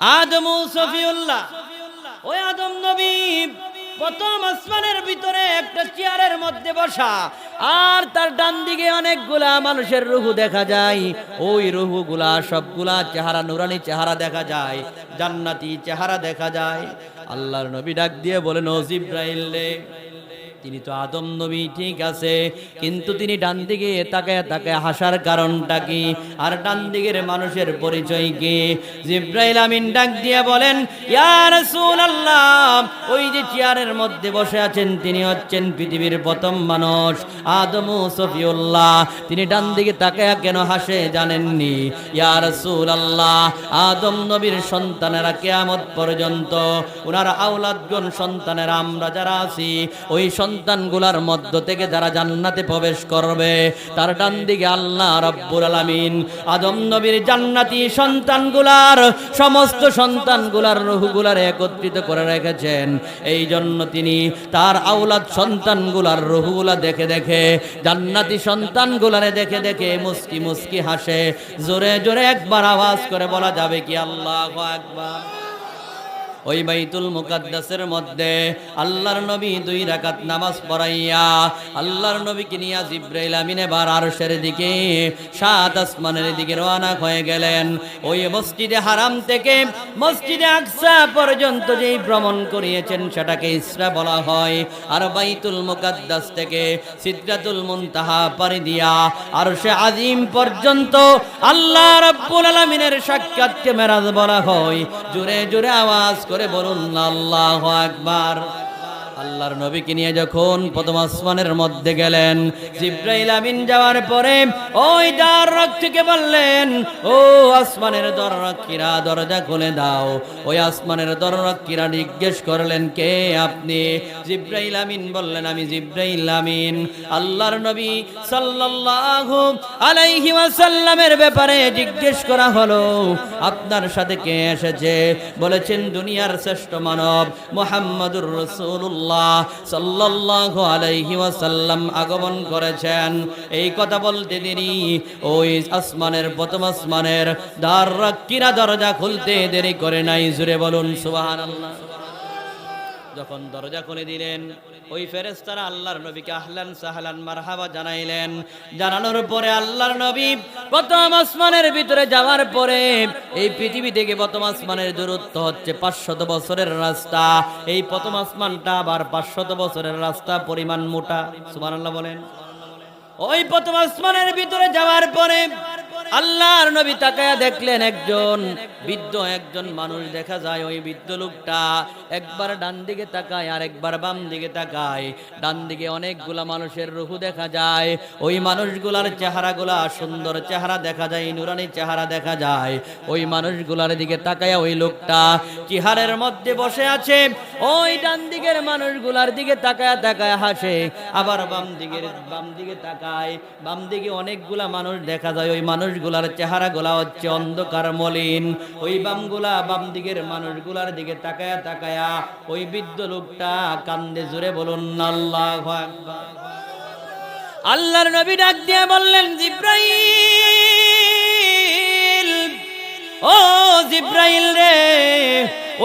আদম সফিউল্লাহ। ওই আদম নবী প্রথম আসমানের ভিতরে একটা চেয়ারের মধ্যে বসা, আর তার ডান দিকে অনেকগুলা মানুষের রুহু দেখা যায়। ওই রুহুগুলা সবগুলা চেহারা, নুরানি চেহারা দেখা যায়, জান্নাতি চেহারা দেখা যায়। আল্লাহর নবী ডাক দিয়ে বলেন ও জিব্রাইল রে। তিনি তো আদম নবী, ঠিক আছে। কিন্তু তিনি ডান দিকে তাকায় তাকায় হাসার কারণটা কি? আর ডান দিকের মানুষের পরিচয় কি? জিব্রাইল আমিন ডাক দিয়ে বলেন, ইয়া রাসূলুল্লাহ ওই যে চেয়ারের মধ্যে বসে আছেন, তিনি হচ্ছেন পৃথিবীর প্রথম মানুষ, আদম সফিউল্লাহ। তিনি ডান দিকে তাকায় কেন হাসে জানেননি? ইয়া রাসূলুল্লাহ আদম নবীর সন্তানেরা কিয়ামত পর্যন্ত ওনার আওলাদগণ, সন্তানেরা আমরা যারা আছি, ওই সন্তানগুলার মধ্য থেকে যারা জান্নাতে প্রবেশ করবে, তার ডান দিকে আল্লাহ রব্বুল আলামিন আদম নবীর জান্নাতি সন্তানগুলার, সমস্ত সন্তানগুলার রুহগুলার একত্রিত করে রেখেছেন। এই জন্য তিনি তার আওলাদ সন্তানগুলার রুহগুলা দেখে দেখে, জান্নাতি সন্তানগুলারে দেখে দেখে মুস্কি মুস্কি হাসে, জোরে জোরে একবার আওয়াজ করে বলা যাবে কি আল্লাহ একবার ওই বাইতুল মুকাদ্দাসের মধ্যে আল্লাহর নবী দুই রাকাত নামাজ পড়াইয়া আল্লাহর নবীকে নিয়ে জিব্রাইল আমিন এবার আরশের দিকে, সাত আসমানের দিকে রওনা হয়ে গেলেন। ওই মসজিদে হারাম থেকে মসজিদে আকসা পর্যন্ত যেই ভ্রমণ করিয়েছেন সেটাকে ইসরা বলা হয়। আর বাইতুল মুকাদ্দাস থেকে সিদ্রাতুল মুনতাহা পাড়ি দিয়া আর সে আজিম পর্যন্ত আল্লাহ রাব্বুল আলামিনের সাক্ষাৎকে মেরাজ বলা হয়। জোরে জোরে আওয়াজ করে বলুন আল্লাহ আকবার। আল্লাহর নবীকে নিয়ে যখন প্রথম আসমানের মধ্যে গেলেন, জিব্রাইল আমিন যাওয়ার পরে ওই দ্বার রক্ষীকে বললেন, ও আসমানের দররক্ষীরা দরজা খুলে দাও। ওই আসমানের দররক্ষীরা জিজ্ঞেস করলেন, কে আপনি? জিব্রাইল আমিন বললেন, আমি জিব্রাইল আমিন। আল্লাহর নবী সাল্লাল্লাহু আলাইহি ওয়াসাল্লামের ব্যাপারে জিজ্ঞেস করা হলো, আপনার সাথে কে এসেছে? বলেছেন, দুনিয়ার শ্রেষ্ঠ মানব, মুহাম্মাদুর রাসূলুল্লাহ সাল্লাল্লাহু আলাইহি ওয়াসাল্লাম আগমন করেছেন। এই কথা বলতে দেরি, ওই আসমানের প্রথম আসমানের দ্বার রাক্কিরা দরজা খুলতে দেরি করে নাই। জুড়ে বলুন, সুবহানাল্লাহ। যখন দরজা খুলে দিলেন, ওই ফেরেস্তারা আল্লাহর নবীকে আহলান সাহলান মারহাবা জানাইলেন। জানানোর পরে আল্লাহর নবী প্রথম আসমানের ভিতরে যাওয়ার পরে এই পৃথিবী থেকে প্রথম আসমানের দূরত্ব হচ্ছে পাঁচশত বছরের রাস্তা। এই প্রথম আসমানটা আবার পাঁচশত বছরের রাস্তা, পরিমাণ মোটা। সুবহানাল্লাহ বলেন। ওই প্রথম আসমানের ভিতরে যাওয়ার পরে আল্লাহর নবী তাকায়া দেখলেন একজন বৃদ্ধ, একজন মানুষ দেখা যায় ওই বৃদ্ধ লোকটা একবার ডান দিকে তাকায় আর একবার বাম দিকে তাকায়। ডান দিকে অনেকগুলা মানুষের রুহু দেখা যায়। ওই মানুষগুলার চেহারাগুলা সুন্দর চেহারা দেখা যায়, নুরানি চেহারা দেখা যায়। ওই মানুষগুলার দিকে তাকায়া ওই লোকটা চেহারের মধ্যে বসে আছে। ওই ডান দিকের মানুষগুলার দিকে তাকায়া তাকায়া হাসে। আবার বাম দিকের, বাম দিকে তাকায়। বাম দিকে অনেকগুলা মানুষ দেখা যায়। ওই মানুষগুলার চেহারাগুলা হচ্ছে অন্ধকার মলিন। ওই বামগুলা বাম দিকের মানুষগুলার দিকে তাকায়া তাকায়া ওই বৃদ্ধ লোকটা কান্দে জুড়ে বলুন, আল্লাহু আল্লাহর নবী ডাক দিয়ে বললেন, জিব্রাইল, ও জিব্রাইল রে,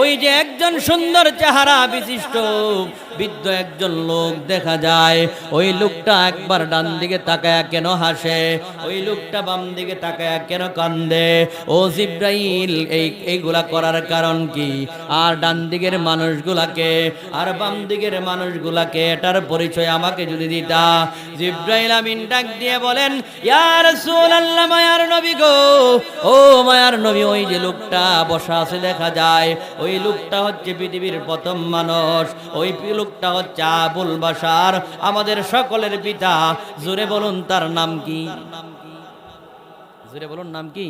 ওই যে একজন সুন্দর চেহারা বিশিষ্ট বৃদ্ধ একজন লোক দেখা যায়, ওই লোকটা একবার ডান দিকে তাকায়া কেন হাসে, ওই লোকটা বাম দিকে তাকায়া কেন কান্দে? ও জিব্রাইল, এই, এইগুলা করার কারণ কি? আর ডান দিকের মানুষগুলাকে, আর বাম দিকের মানুষগুলাকে এটার পরিচয় আমাকে যদি দিতা? জিব্রাইল আমিন ডাক দিয়ে বলেন ইয়ার রাসূলুল্লাহ, মায়ার নবী গো, ও মায়ার নবী, ওই যে লোকটা বসা আছে দেখা যায়, ওই লোকটা হচ্ছে পৃথিবীর প্রথম মানুষ, ওই লোকটা হচ্ছে আবুল বাসার আমাদের সকলের পিতা। জোরে বলুন, তার নাম কি? জোরে বলুন, নাম কি?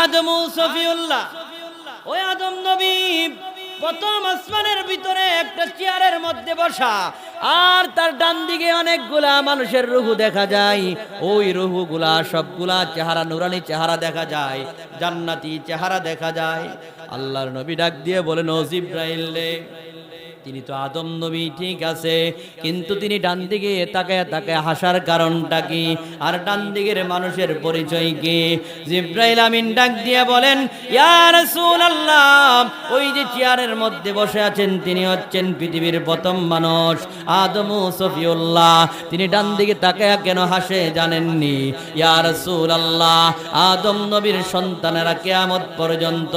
আদম সফিউল্লাহ। ওই আদম নবী প্রথম আসমানের ভিতরে একটা চেয়ারের মধ্যে বসা। আর তার ডান দিকে অনেকগুলা মানুষের রুহু দেখা যায়। ওই রুহুগুলা সবগুলা চেহারা, নুরানি চেহারা দেখা যায়। জান্নাতি চেহারা দেখা যায়। আল্লাহর নবী ডাক দিয়ে বলেন, ও জিব্রাইল তিনি তো আদম নবী, ঠিক আছে। কিন্তু তিনি ডান দিকে তাকায় তাকায় হাসার কারণটা কি? আর ডান দিকের মানুষের পরিচয় কি? জিব্রাইল আমিন ডাক দিয়ে বলেন, ইয়া রাসূলুল্লাহ! ওই যে চেয়ারের মধ্যে বসে আছেন, তিনি হচ্ছেন পৃথিবীর প্রথম মানুষ, আদম সফিউল্লাহ। তিনি ডান দিকে তাকায় কেন হাসে জানেননি? ইয়া রাসূলুল্লাহ! আদম নবীর সন্তানেরা কিয়ামত পর্যন্ত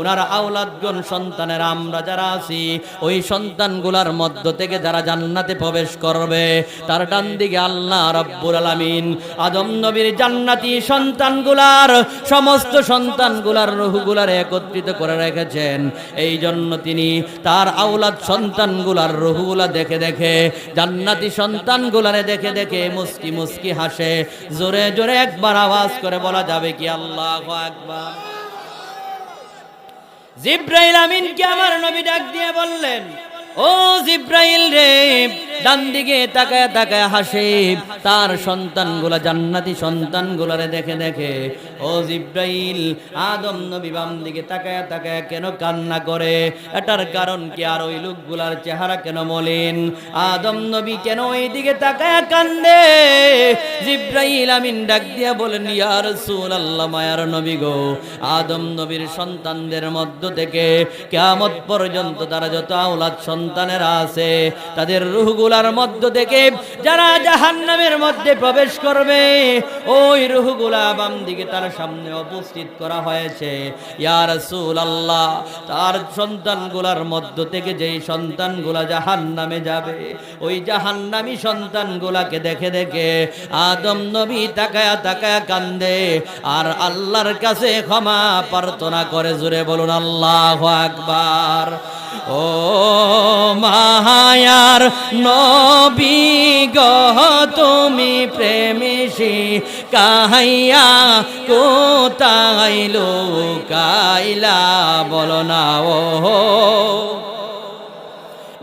ওনার আওলাদগণ, সন্তানেরা আমরা যারা আছি, ওই সন্তানগুলার মধ্য থেকে যারা জান্নাতে প্রবেশ করবে, তার ডান দিকে আল্লাহ রাব্বুল আলামিন, আদম নবীর জান্নাতি সন্তানগুলার, সমস্ত সন্তানগুলার রুহগুলার একত্রিত করে রেখেছেন। এই জন্য তিনি তার আওলাদ সন্তানগুলার রুহগুলা দেখে দেখে, জান্নাতি সন্তানগুলারে দেখে দেখে মুস্কি মুস্কি হাসে, জোরে জোরে একবার আওয়াজ করে বলা যাবে কি আল্লাহ একবার জিব্রাইল আমিনকে আমার নবী ডাক দিয়ে বললেন ও জিব্রাইল রে, ডান দিকে তাকায় তাকায় হাসে। তার সন্তানগুলা জান্নাতি সন্তানগুলারে দেখে দেখে, ও জিব্রাইল, আদম নবী বাম দিকে তাকায় তাকায় কেন কান্না করে? এটার কারণ কি? আর ওই লোকগুলার চেহারা কেন মলিন? আদম নবী কেন ওই দিকে তাকায় কান্দে? জিব্রাইল আমিন ডাক দিয়া বলেন, ইয়া রাসূলুল্লাহ, মায়ার নবী গো, আদম নবীর সন্তানদের মধ্য থেকে কিয়ামত পর্যন্ত তারা যত আওলাদ সন্তানেরা আছে, তাদের রুহগুলার মধ্য থেকে যারা জাহান্নামের মধ্যে প্রবেশ করবে, ওই রুহগুলা বাম দিকে তার সামনে উপস্থিত করা হয়েছে। ইয়া রাসূলুল্লাহ, তার সন্তানগুলার মধ্য থেকে যেই সন্তানগুলা জাহান্নামে যাবে, ওই জাহান্নামী সন্তানগুলাকে দেখে দেখে আদম নবী তাকায়া তাকায়া কান্দে, আর আল্লাহর কাছে ক্ষমা প্রার্থনা করে জুড়ে বলুন, আল্লাহ আকবার। ও মায়ার নবী গহ তুমি প্রেমিসি কাহাইয়া কোতাইলো কাইলা বলো না, ও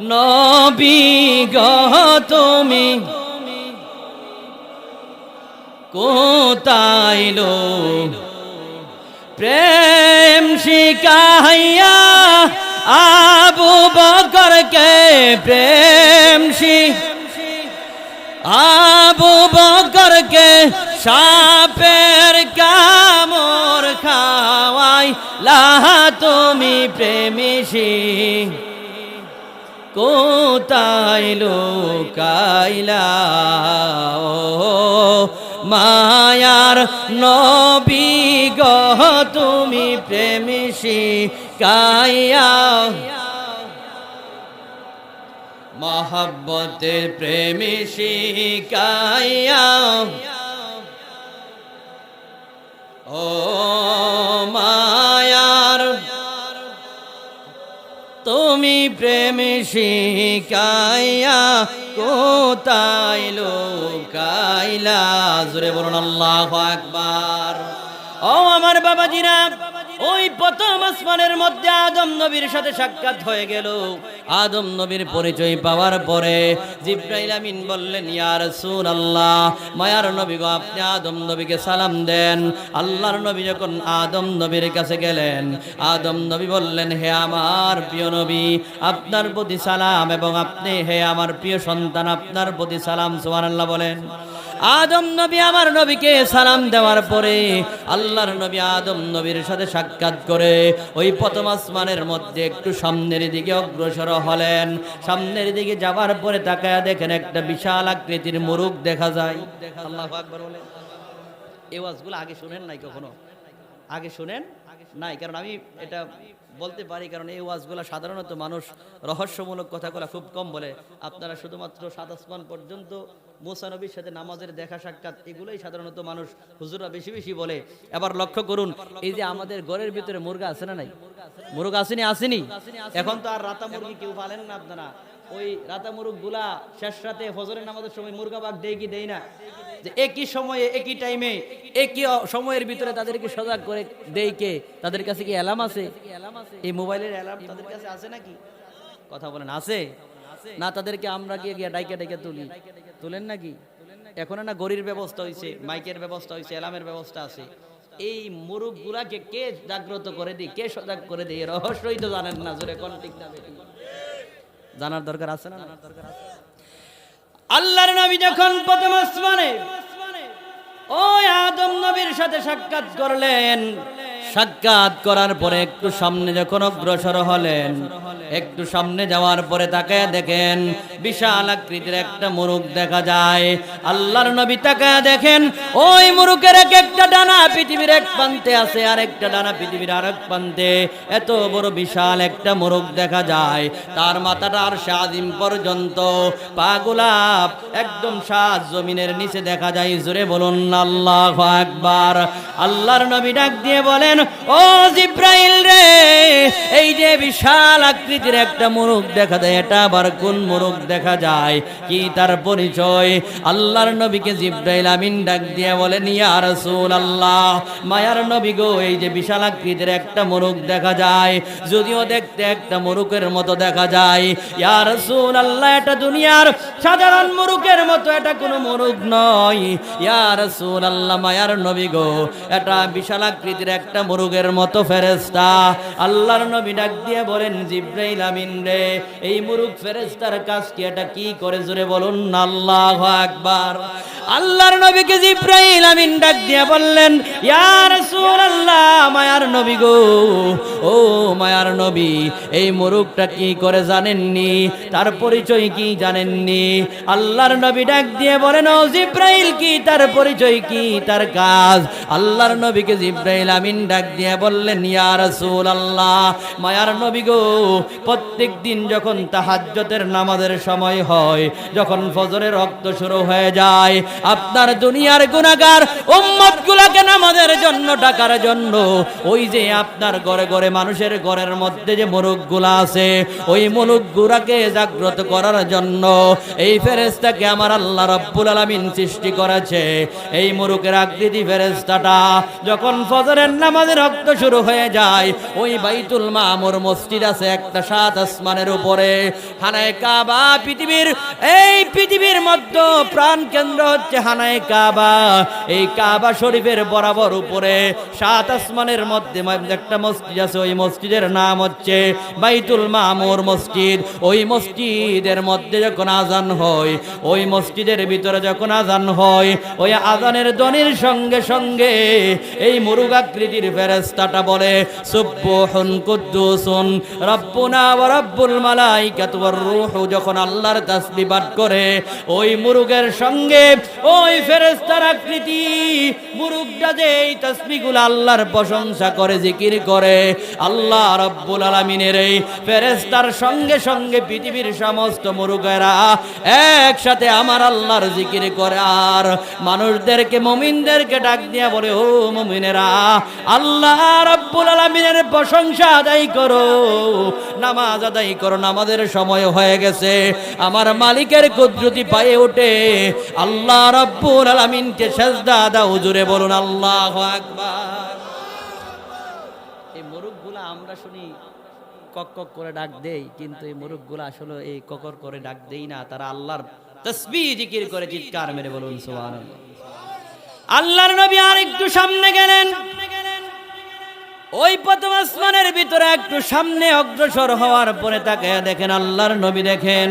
নবী তুমি কোতাইলো প্রেম শিকাইয়া আবু বকরকে প্রেম শিখ আবু বকরকে সাপের কামর খাওয়াই? লাহা তুমি প্রেমিসি লোকাইলা? ও মায়ার নবী গহ, তুমি প্রেমিসি কাইয়া মহব্বতে প্রেমিসি কাইয়া ও মায়ার, তুমি প্রেমে শিকাইয়া কোথায় লোকাইলা? জোরে বলুন, আল্লাহ আকবার। ও আমার বাবাজিরা ওই প্রথম আসমানের মধ্যে আদম নবীর সাথে সাক্ষাৎ হয়ে গেল। আদম নবীর পরিচয় পাওয়ার পরে জিব্রাইল আমিন বললেন ইয়ার ইয়া রাসূলুল্লাহ, মায়ার নবী গো, আপনি আদম নবীকে সালাম দেন। আল্লাহর নবী যখন আদম নবীর কাছে গেলেন, আদম নবী বললেন, হে আমার প্রিয় নবী, আপনার প্রতি সালাম এবং আপনি হে আমার প্রিয় সন্তান, আপনার প্রতি সালাম, সুবহানাল্লাহ বলেন। আদম নবী আমার নবীকে সালাম দেওয়ার পরে আল্লাহর নবী আদম নবীর সাথে সাক্ষাৎ করে ওই প্রথম আসমানের মধ্যে একটু সামনের দিকে অগ্রসর হলেন। সামনের দিকে যাওয়ার পরে তাকায় দেখেন একটা বিশাল আকৃতির মুরুখ দেখা যায়। এই ওয়াজগুলো আগে শুনেন নাই কখনো? আগে শুনেন নাই? কারণ আমি এটা বলতে পারি, কারণ এই ওয়াজগুলো সাধারণত মানুষ রহস্যমূলক কথাগুলো খুব কম বলে। আপনারা শুধুমাত্র সাত আসমান পর্যন্ত মুসানবীর সাথে নামাজের দেখা সাক্ষাৎ, এগুলোই সাধারণত মানুষ হুজুরা বেশি বেশি বলে। এবার লক্ষ্য করুন, এই যে আমাদের ঘরের ভিতরে মুরগা আছে না নাই? মুরগা আসেনি আসেনি? এখন তো আর রাতা মুরগি কেউ পালেন না আপনারা। ওই রাতা মুরগগুলা শেষ রাতে ফজরের নামাজের সময় মুরগা বাগ দেয় কি দেয় না? যে একই সময়ে, একই টাইমে একই সময়ের ভিতরে তাদেরকে সজাগ করে দেই কে? তাদের কাছে কি অ্যালার্ম আছে? এই মোবাইলের অ্যালার্ম তাদের কাছে আছে নাকি? কথা বলেন, আছে? না, তাদেরকে আমরা গিয়ে ডাইকে ডাইকে তুলি। তুলেন নাকি? এখন না গড়ির ব্যবস্থা হয়েছে মাইকের ব্যবস্থা হয়েছে অ্যালার্মের ব্যবস্থা আছে। এই মুরুখ গুলাকে কে জাগ্রত করে দিই কে সজাগ করে দিই রহস্যই তো জানেন না, জোরে কোন ঠিক না জানার দরকার আছে না আল্লাহর নবী যখন প্রথম আসমানে, ওই আদম নবীর সাথে সাক্ষাৎ করলেন সাক্ষাৎ করার পরে একটু সামনে যখন অগ্রসর হলেন, একটু সামনে যাওয়ার পরে তাকে দেখেন বিশাল আকৃতির একটা মুরুখ দেখা যায়। আল্লাহর নবী তাকে দেখেন, ওই মুরুকের এক একটা ডানা পৃথিবীর এক প্রান্তে আছে, আর একটা ডানা পৃথিবীর আর এক প্রান্তে। এত বড় বিশাল একটা মুরুখ দেখা যায়। তার মাথাটা আর সাদিম পর্যন্ত। পা গোলাপ একদম সাত জমিনের নিচে দেখা যায়। জোরে বলুন, আল্লাহ আকবার। আল্লাহর নবী ডাক দিয়ে বলেন ও জিব্রাইল রে, এই যে বিশাল আকৃতির একটা মুরুখ দেখা যায়, এটা আবার কোন মুরুখ দেখা যায়? কি তার পরিচয়? আল্লাহর নবীকে জিব্রাইল আমিন ডাক দিয়ে বলেন, ইয়া রাসূল আল্লাহ মায়ার নবী গো, এই যে বিশাল আকৃতির একটা মুরুখ দেখা যায়, যদিও দেখতে একটা মুরুকের মতো দেখা যায়। ইয়া রাসূল আল্লাহ এটা দুনিয়ার সাধারণ মুরুকের মতো, এটা কোনো মুরুক নয়। ইয়া রাসূল আল্লাহ মায়ার নবী গো, এটা বিশাল আকৃতির একটা মুরুগের মতো ফেরেস্তা আল্লাহর নবী ডাক দিয়ে বলেন, জিব্রাইল আমিন রে, এই মুরুগ ফেরেস্তার কাজ কি? এটা কি করে? জোরে বলুন, আল্লাহু আকবার। আল্লাহর নবীকে জিব্রাইল আমিন ডাক দিয়ে বললেন, ইয়া রাসূলুল্লাহ নবী? এই মুরুকটা কি করে জানেননি? তার পরিচয় কি জানেননি? আল্লাহর নবী ডাক দিয়ে বলেন, ও জিব্রাইল, কি তার পরিচয়, কি তার কাজ? আল্লাহর নবীকে জিব্রাইল আমিন ডাক দিয়ে বললেন, ইয়া রাসূলুল্লাহ, মায়ার নবী গো, প্রত্যেক দিন যখন তাহাজ্জতের নামাজের সময় হয়, যখন ফজরের রক্ত শুরু হয়ে যায়, আপনার দুনিয়ার গুনাহগার উম্মত গুলাকে নামাজের জন্য ডাকার জন্য, ওই যে আপনার ঘরে ঘরে মানুষের ঘরের মধ্যে যে মুরুকগুলা আছে, ওই মুরুকগুলাকে জাগ্রত করার জন্য এই ফেরেশতাকে আমার আল্লাহ রাব্বুল আলামিন সৃষ্টি করেছে। এই মুরুকের আকৃতি ফেরেশতাটা যখন ফজরের নামাজের রক্ত শুরু হয়ে যায়, ওই বাইতুল মামুর মসজিদ আছে একটা সাত আসমানের উপরে। হানায় কাবা পৃথিবীর, এই পৃথিবীর মধ্যে প্রাণ কেন্দ্র হচ্ছে হানায় কাবা। এই কাবা শরীফের বরাবর উপরে সাত আসমানের মধ্যে একটা মসজিদ আছে, ওই মসজিদের নাম হচ্ছে বাইতুল মামুর মসজিদ। ওই মসজিদের মধ্যে যখন আজান হয়, ওই মসজিদের ভিতরে যখন আজান হয়, ওই আজানের ধ্বনির সঙ্গে সঙ্গে এই মুরুগাকৃতির ফেরেস্তাটা বলে সুব্বুহুন কুদ্দুসুন রব্বুনা ওয়া রব্বুল মালাইকাতু ওয়ার রূহু। যখন আল্লাহর তাসবিহ পাঠ করে, ওই মুরুগের সঙ্গে ওই ফেরেস্তার আকৃতি, মুরুগটা যে এই তাসবিহগুলো আল্লাহর প্রশংসা করে, জিকির করে, আল্লাহ রব্বুল আলামিনের এই ফেরেস্তার সঙ্গে সঙ্গে পৃথিবীর সমস্ত মুরুগেরা একসাথে আমার আল্লাহর জিকির করে। আর মানুষদেরকে, মমিনদেরকে ডাক দিয়া বলে, ও মমিনেরা, আল্লাহ রব্বুল আলামিনের প্রশংসা আদায় করো, নামাজ আদায় করো, নামাজের সময় হয়ে গেছে। আমার মালিকের কুদরতি পায়ে ওঠে আল্লাহ রব্বুল আলামিনকে সেজদা দাও জুড়ে বলুন, আল্লাহু আকবার। এই মোরগগুলা আমরা শুনি কক কক করে ডাক দেই, কিন্তু এই মোরগগুলা আসলে এই ককর করে ডাক দেই না। তারা আল্লাহর তসবি জিকির করে, চিৎকার মেরে বলুন, সুবহানাল্লাহ। আল্লাহর নবী আর একটু সামনে গেলেন। ওই প্রথম আসমানের ভিতরে একটু সামনে অগ্রসর হওয়ার পরে তাকে দেখেন, আল্লাহর নবী দেখেন।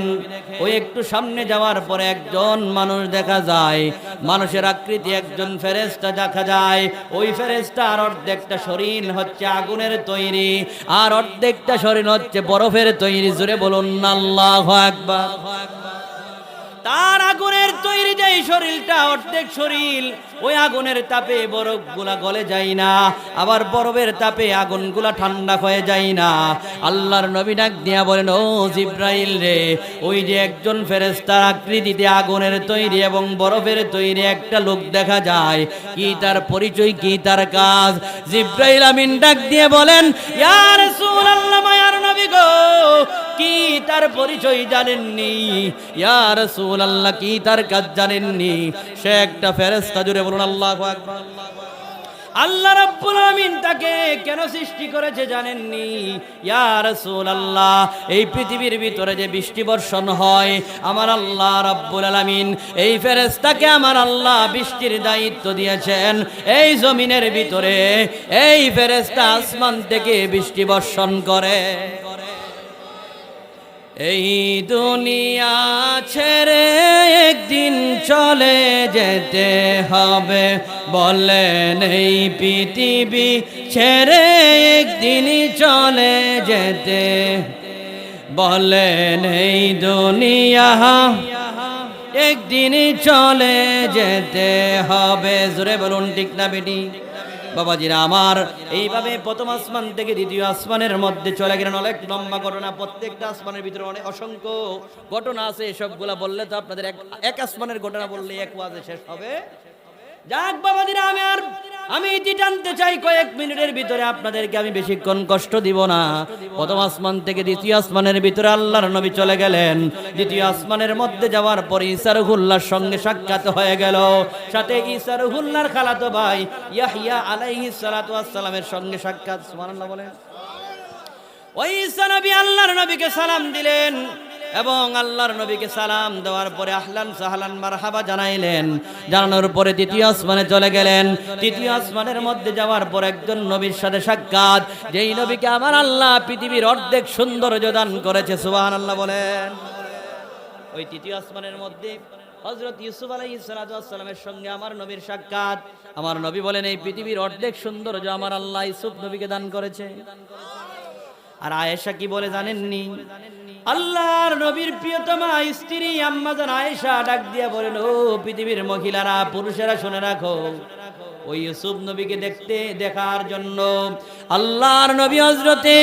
ওই একটু সামনে যাওয়ার পরে একজন মানুষ দেখা যায়। মানুষের আকৃতি একজন ফেরেস্তা দেখা যায়। ওই ফেরেস্তা আর অর্ধেকটা শরীর হচ্ছে আগুনের তৈরি। আর অর্ধেকটা শরীর হচ্ছে বরফের তৈরি। জুড়ে বলুন, আল্লাহ একবার তার তৈরি যে শরীরটা, অর্ধেক শরীর, ওই আগুনের তাপে বরফগুলা গলে যায় না। আবার বরফের তাপে আগুনগুলা ঠান্ডা হয়ে যায় না। আল্লাহর নবী ডাক দিয়া বলেন, ও জিব্রাইল রে, ওই যে একজন ফেরেস্তার আকৃতিতে আগুনের তৈরি এবং বরফের তৈরি একটা লোক দেখা যায়। কি তার পরিচয়, কি তার কাজ? জিব্রাইল আমিন ডাক দিয়ে বলেন, ইয়া রাসূলুল্লাহ, মায়ার নবী গো কি তার পরিচয় জানেননি? ইয়া রাসূলুল্লাহ, কি তার কাজ জানেননি? সে একটা ফেরেশতা জুড়ে বলুন, আল্লাহু আল্লাহ রাব্বুল আমিন তাকে কেন সৃষ্টি করেছে জানেননি? ইয়া রাসূলুল্লাহ, এই পৃথিবীর ভিতরে যে বৃষ্টি বর্ষণ হয়, আমার আল্লাহ রাব্বুল আলামিন এই ফেরেশতাকে আমার আল্লাহ বৃষ্টির দায়িত্ব দিয়েছেন। এই জমিনের ভিতরে এই ফেরেশতা আসমান থেকে বৃষ্টি বর্ষণ করে। এই দুনিয়া ছেড়ে একদিন চলে যেতে হবে। বলেন এই পৃথিবী ছেড়ে একদিন চলে যেতে। বলেন এই দুনিয়া একদিন চলে যেতে হবে। জোরে বলুন, ঠিক না বেটি? বাবাজিরা আমার, এইভাবে প্রথম আসমান থেকে দ্বিতীয় আসমানের মধ্যে চলে গেলেন অনেক লম্বা ঘটনা, প্রত্যেকটা আসমানের ভিতরে অনেক অসংখ্য ঘটনা আছে সবগুলা বললে তো আপনাদের এক আসমানের ঘটনা বললে এক ওয়াজে শেষ হবে। যাক বাবাজিরা আমি আর আমি ইতি টানতে চাই কয়েক মিনিটের ভিতরে আপনাদেরকে আমি বেশিক্ষণ কষ্ট দিব না। প্রথম আসমান থেকে দ্বিতীয় আসমানের ভিতরে আল্লাহর নবী চলে গেলেন। দ্বিতীয় আসমানের মধ্যে যাওয়ার পরে ইসারহুল্লাহর সঙ্গে সাক্ষাৎ হয়ে গেল। সাথে ইসারহুল্লাহর খালাতো ভাই ইয়াহিয়া আলাইহিস সালাতু ওয়াসসালামের সঙ্গে সাক্ষাৎ। সুবহানাল্লাহ বলেন। ওই ঈসা নবী, আল্লাহর নবীকে সালাম দিলেন। এবং আল্লাহর নবীকে সালাম দেওয়ার পরে আহলান সাহলান মারহাবা জানাইলেন। জানানোর পরে তৃতীয় আসমানে চলে গেলেন। তৃতীয় আসমানের মধ্যে যাওয়ার পর একজন নবীর সাথে সাক্ষাৎ। যেই নবীকে আমার আল্লাহ পৃথিবীর অর্ধেক সৌন্দর্য দান করেছে সুবাহ আল্লাহ বলেন। ওই তৃতীয় আসমানের মধ্যে হজরত ইউসুফ আলাই সালামের সঙ্গে আমার নবীর সাক্ষাৎ। আমার নবী বলেন, এই পৃথিবীর অর্ধেক সৌন্দর্য আমার আল্লাহ ইউসুফ নবীকে দান করেছে। আর আয়েশা কি বলে জানেননি? আল্লাহর নবীর প্রিয়তমা স্ত্রী আম্মাজান আয়েশা ডাক দিয়া বলেন, ও পৃথিবীর মহিলারা, পুরুষেরা শুনে রাখো। ওই ইউসুফ নবীকে দেখতে, দেখার জন্য আল্লাহর নবী হজরতে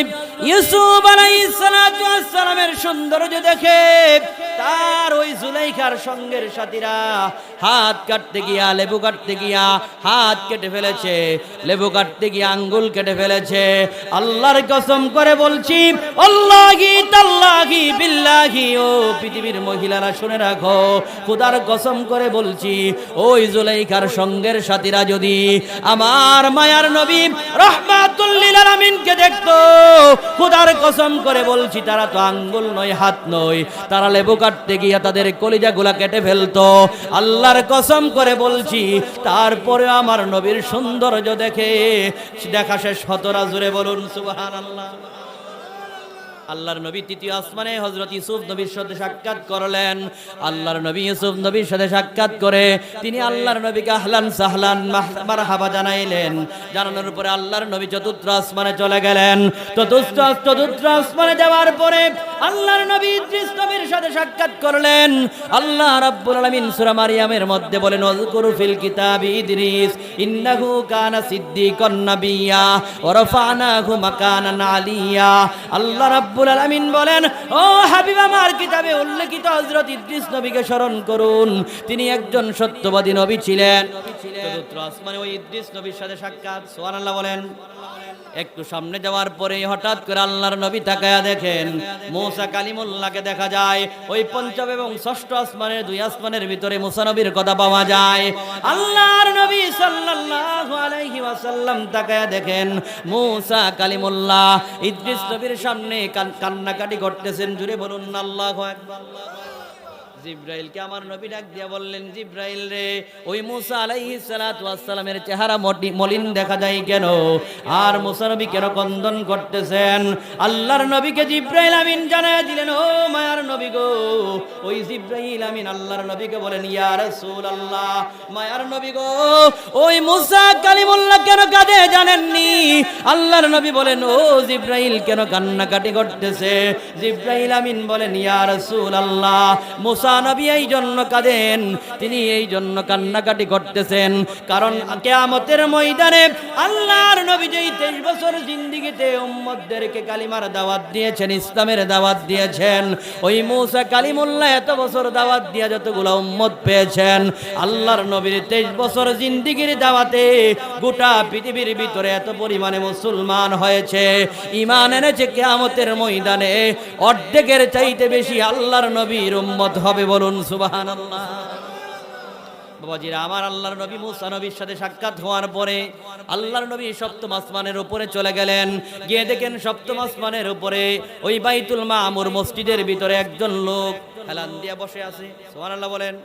ইউসুফ আলাইসালামের সৌন্দর্য দেখে তার ওই জুলাইখার সঙ্গের সাথীরা হাত কাটতে গিয়া, লেবু কাটতে গিয়া, হাত কেটে ফেলেছে, লেবু কাটতে গিয়া, আঙ্গুল কেটে ফেলেছে। আল্লাহর কসম করে বলছি, আল্লাহি ও পৃথিবীর মহিলারা শুনে রাখো, খুদার কসম করে বলছি, ওই জুলাইখার সঙ্গের সাথীরা যদি আমার মায়ার নবী রহমাতুল্লিল আলামিনকে দেখতো, খুদার কসম করে বলছি, তারা তো আঙ্গুল নয়, হাত নয়, তারা লেবু কাটতে গিয়া তাদের কলিজাগুলা কেটে ফেলতো। আল্লাহর কসম করে বলছি, তারপরে আমার নবীর সৌন্দর্য দেখে, দেখা শেষ হতরা জুড়ে বলুন, সুবহানাল্লাহ। আল্লাহর নবী তৃতীয় আসমানে হজরত ইউসুফ নবীর সাথে সাক্ষাৎ করলেন। আল্লাহর নবী ইউসুফ নবীর সাথে সাক্ষাৎ করে তিনি আল্লাহর নবীকে আহলান সাহলান মারহাবা জানাইলেন। জানানোর পরে আল্লাহর নবী চতুর্থ আসমানে চলে গেলেন। চতুর্থ চতুর্থ আসমানে যাওয়ার পরে আল্লাহর নবী ইদ্রিস নবীর সাথে সাক্ষাৎ করলেন। আল্লাহ রাব্বুল আলামিন সূরা মারইয়ামের মধ্যে বলেন, ওযকুরু ফিল কিতাবি ইদ্রিস, ইন্নাহু কানা সিদ্দিকান নাবিয়্যা ওয়া রাফা'নাহু মাকানান আলিয়্যা আল্লাহ রাব্বুল আলামিন বলেন ও হাবিব আমার কিতাবে উল্লেখিত হযরত ইদ্রিস নবীকে স্মরণ করুন। তিনি একজন সত্যবাদী নবী ছিলেন। আসমানে ওই ইদ্রিস নবীর সাথে সাক্ষাৎ। সুবহানাল্লাহ বলেন। একটু সামনে যাওয়ার পরে হঠাৎ করে আল্লাহর নবী তাকায়া দেখেন। মৌসা কালিমুল্লাহকে দেখা যায়, ওই পঞ্চম এবং ষষ্ঠ আসমানের, দুই আসমানের ভিতরে মুসা নবীর কথা পাওয়া যায়। আল্লাহর নবী সাল্লাল্লাহু আলাইহি ওয়াসাল্লাম তাকায়া দেখেন, মৌসা কালিমুল্লাহ ইদ্রিস নবীর সামনে কান্নাকাটি করতেছেন, জুড়ে বলুন আল্লাহু আকবার। জিব্রাইলকে আমার নবী ডাক দিয়া বললেন, জিব্রাইল রে, ওই মুসা আলাইহিস সালাতু ওয়াস সালামের চেহারা মলিন দেখা যায় কেন? আর মুসা নবী কেন কন্দন করতেছেন? আল্লাহর নবীকে জিব্রাইল আমিন জানায় দিলেন, ও মায়ার নবী গো, ওই জিব্রাইল আমিন আল্লাহর নবীকে বলেন, ইয়া রাসূলুল্লাহ, মায়ার নবী গো, ওই মুসা কালিমুল্লাহ কেন কাঁদে জানেননি? আল্লাহর নবী বলেন, ও জিব্রাইল কেন কান্নাকাটি করতেছে? জিব্রাইল আমিন বলেন, ইয়া রাসূলুল্লাহ, মুসা নবী এই জন্য কাঁদেন। তিনি এই জন্য কান্নাকাটি করতেছেন। কারণ কেয়ামতের ময়দানে আল্লাহর নবী যেই তেইশ বছর জিন্দিগিতে উম্মতদেরকে কালিমার দাওয়াত দিয়েছেন, ইসলামের দাওয়াত দিয়েছেন, ওই মুসা কালিমুল্লাহ এত বছর দাওয়াত দিয়ে যতগুলো উম্মত পেয়েছেন, আল্লাহর নবীর তেইশ বছর জিন্দিগির দাওয়াতে গোটা পৃথিবীর ভিতরে এত পরিমাণে মুসলমান হয়েছে। ইমান এনেছে কেয়ামতের ময়দানে, অর্ধেকের চাইতে বেশি আল্লাহর নবীর উম্মত হবে বলুন, সুবহানাল্লাহ। বাবাজিরা, আমার আল্লাহর নবী মুসা নবীর সাথে সাক্ষাৎ হওয়ার পরে আল্লাহর নবী সপ্তম আসমানের উপরে চলে গেলেন। গিয়ে দেখেন সপ্তম আসমানের উপরে ওই বাইতুল মামুর মসজিদের ভিতরে একজন লোক হেলান দিয়া বসে আছে। সুবহানাল্লাহ বলেন।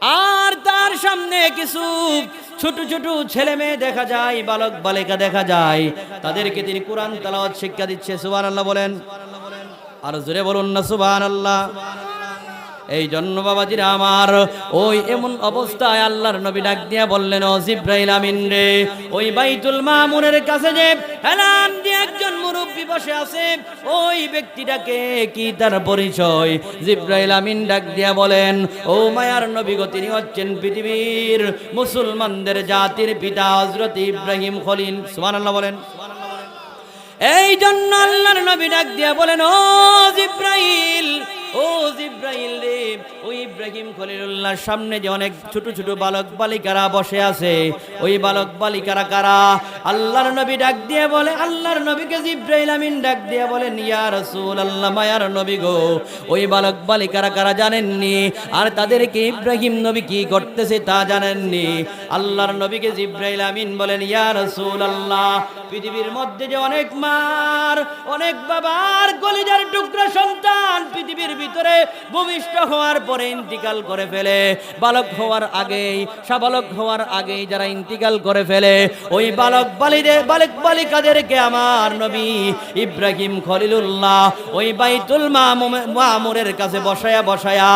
আর তার সামনে কিছু ছোট ছোট ছেলে মেয়ে দেখা যায়, বালক বালিকা দেখা যায়। তাদেরকে তিনি কোরআন তালাওয়াত শিক্ষা দিচ্ছে। সুবহানাল্লাহ বলেন। আর জোরে বলুন না সুবান আল্লাহ এই জন্য বাবাজিরা আমার, ওই এমন অবস্থায় আল্লাহর নবী ডাক দিয়া বললেন, ও জিব্রাইল আমিন রে, ওই বাইতুল মামুনের কাছে যে হেলান দিয়ে একজন মুরব্বী বসে আছে, ওই ব্যক্তিটাকে কি তার পরিচয়? জিব্রাইল আমিন ডাক দিয়া বলেন, ও মায়ার নবী গো, তিনি হচ্ছেন পৃথিবীর মুসলমানদের জাতির পিতা হযরত ইব্রাহিম খলিল। সুবহানাল্লাহ বলেন। এই জন্য আল্লাহর নবী ডাক দিয়া বলেন, ও জিব্রাইল ও জিব্রাইল রে ওই ইব্রাহিম খলিলুল্লাহর সামনে যে অনেক ছোট ছোট বালক বালিকারা বসে আছে, ওই বালক বালিকারা কারা? আল্লাহর নবী ডাক দিয়ে বলে, আল্লাহর নবীকে জিব্রাইল আমিন ডাক দিয়ে বলেন ইয়া রাসূল আল্লাহ মায়ার নবী গো। ওই বালক বালিকারা কারা জানেননি? আর তাদেরকে ইব্রাহিম নবী কি করতেছে তা জানেননি? আল্লাহর নবীকে জিব্রাইল আমিন বলেন, ইয়া রাসূল আল্লাহ পৃথিবীর মধ্যে যে অনেক মার, অনেক বাবার কলিজার টুকরা সন্তান পৃথিবীর ভিতরে ভূমিষ্ঠ হওয়ার পরে ইন্তিকাল করে ফেলে। বালক হওয়ার আগেই, সাবালক হওয়ার আগেই যারা ইন্তিকাল করে ফেলে, ওই বালক বালিদের বালক বালিকাদেরকে আমার নবী ইব্রাহিম খলিলুল্লাহ ওই বাইতুল মামুমের কাছে বসায়া বসায়া